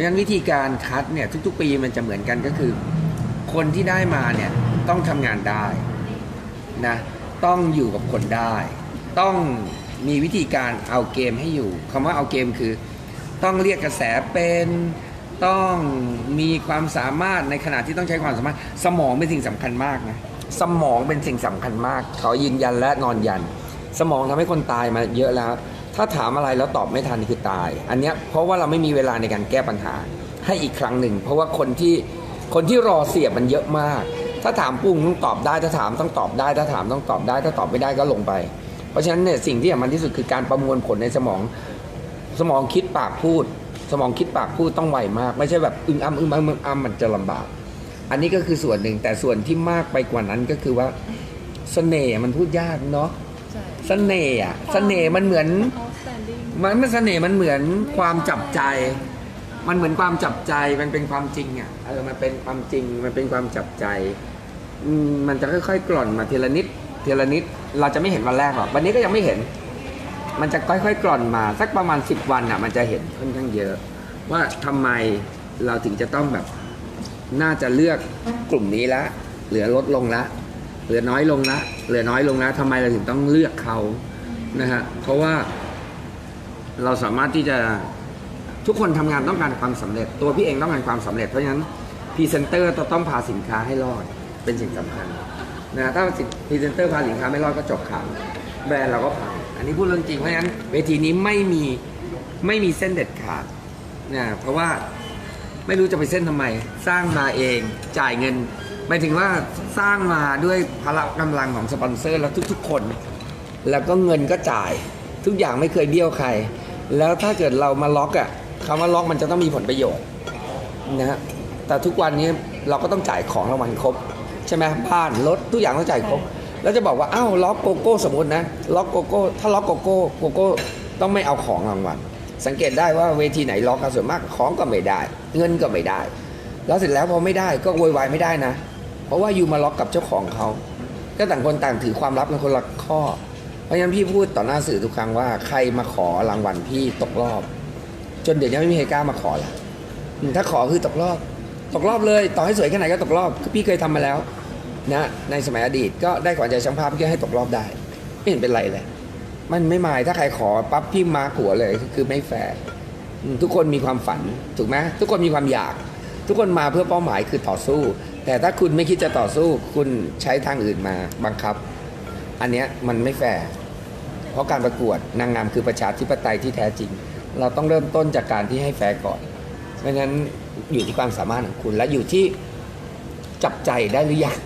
ราะฉะนั้นวิธีการคัดเนี่ยทุก ๆ ปีมันจะเหมือนกันก็คือ คนที่ได้มาเนี่ยต้องทำงานได้นะต้องอยู่กับคนได้ ต้องมีวิธีการเอาเกมให้อยู่คำว่าเอาเกมคือ ต้องเรียกกระแสเป็นต้องมีความสามารถในขณะที่ต้องใช้ความสามารถ สมองเป็นสิ่งสำคัญมากนะสมองเป็นสิ่งสำคัญมากขอยืนยันและนอนยัน สมองทำให้คนตายมาเยอะแล้ว ถ้าถามอะไรแล้วตอบไม่ทันคือตาย อันเนี้ยเพราะว่าเราไม่มีเวลาในการแก้ปัญหาให้อีกครั้งหนึ่ง เพราะว่าคนที่คนที่รอเสียบมันเยอะมาก ถ้าถามปุ้งต้องตอบได้ ถ้าถามต้องตอบได้ ถ้าถามต้องตอบได้ ถ้าตอบไม่ได้ก็ลงไป เพราะฉะนั้นเนี่ยสิ่งที่สำคัญที่สุดคือการประมวลผลในสมองสมองคิดปากพูด สมองคิดปากพูดต้องไวมาก ไม่ใช่แบบอึ้งอ้ำอึ้งอ้ำอึ้งอ้ำมันจะลำบาก อันนี้ก็คือส่วนหนึ่งแต่ส่วนที่มากไปกว่านั้นก็คือว่าเสน่ห์มันพูดยากเนาะ เสน่ห์อะเสน่ห์มันเหมือน outstanding มันมันเสน่ห์มันเหมือนความจับใจ มันเหมือนความจับใจมันเป็นความจริงอะเออมันเป็นความจริงมันเป็นความจับใจอืมมันจะค่อยๆกล่อนมาทีละนิดทีละนิดเราจะไม่เห็นวันแรกหรอกวันนี้ก็ยังไม่เห็น มันจะค่อยๆกล่อนมา สักประมาณสิบวันอะ มันจะเห็นค่อนข้างเยอะ ว่าทำไมเราถึงจะต้องแบบ น่าจะเลือกกลุ่มนี้ละเหลือลดลงละ เหลือน้อยลงละเหลือน้อยลงและทำไมเราถึงต้องเลือกเขานะฮะเพราะว่าเราสามารถที่จะทุกคนทำงานต้องการความสำเร็จ ตัวพี่เองต้องการความสำเร็จเพราะฉะนั้นพรีเซนเตอร์ต้องพาสินค้าให้รอดเป็นสิ่งสำคัญนะถ้าพรีเซนเตอร์พาสินค้าไม่รอดก็จบข่าวแบรนด์เราก็พังอันนี้พูดเรื่องจริงเพราะฉะนั้นเวทีนี้ไม่มีไม่มีเส้นเด็ดขาดนะเพราะว่าไม่รู้จะไปเส้นทำไม สร้างมาเองจ่ายเงิน หมายถึงว่าสร้างมาด้วยพละกำลังของสปอนเซอร์แล้วทุกๆคน แล้วก็เงินก็จ่าย ทุกอย่างไม่เคยเบี้ยวใคร แล้วถ้าเกิดเรามาล็อกอะ่ะคำว่าล็อกมันจะต้องมีผลประโยชน์นะฮะแต่ทุกวันนี้เราก็ต้องจ่ายของรางวัลครบ ใช่ไหมบ้านรถทุกอย่างต้องจ่ายครบ แล้วจะบอกว่าอ้าวล็อกโกโก้สมมตินะล็อกโกโก้ถ้าล็อกโกโก้โกโก้ต้องไม่เอาของรางวัลสังเกตได้ว่าเวทีไหนล็อกกันส่วนมากของก็ไม่ได้ เงินก็ไม่ได้ แล้วเสร็จแล้วพอไม่ได้ก็โวยวายไม่ได้นะ เพราะว่าอยู่มาล็อกกับเจ้าของเขาก็ต่างคนต่างถือความลับกันคนละข้อ เพราะฉะนั้นพี่พูดต่อหน้าสื่อทุกครั้งว่าใครมาขอรางวัลพี่ตกรอบ จนเดี๋ยวนี้ไม่มีใครกล้ามาขอละถ้าขอคือตกรอบ ตกรอบเลย ต่อให้สวยแค่ไหนก็ตกรอบพี่เคยทำมาแล้วนะในสมัยอดีตก็ได้ขวัญใจช่างภาพพี่ก็ให้ตกรอบได้ ไม่เห็นเป็นไรเลย มันไม่หมายถ้าใครขอปั๊บพี่มาหัวเลยคือไม่แฟร์ทุกคนมีความฝันถูกไหมทุกคนมีความอยาก ทุกคนมาเพื่อเป้าหมายคือต่อสู้ แต่ถ้าคุณไม่คิดจะต่อสู้ คุณใช้ทางอื่นมาบังคับ อันเนี้ยมันไม่แฟร์เพราะการประกวดนางงามคือประชาธิปไตยที่แท้จริง เราต้องเริ่มต้นจากการที่ให้แฟร์ก่อนเพราะฉะนั้นอยู่ที่ความสามารถของคุณและอยู่ที่จับใจได้หรือยัง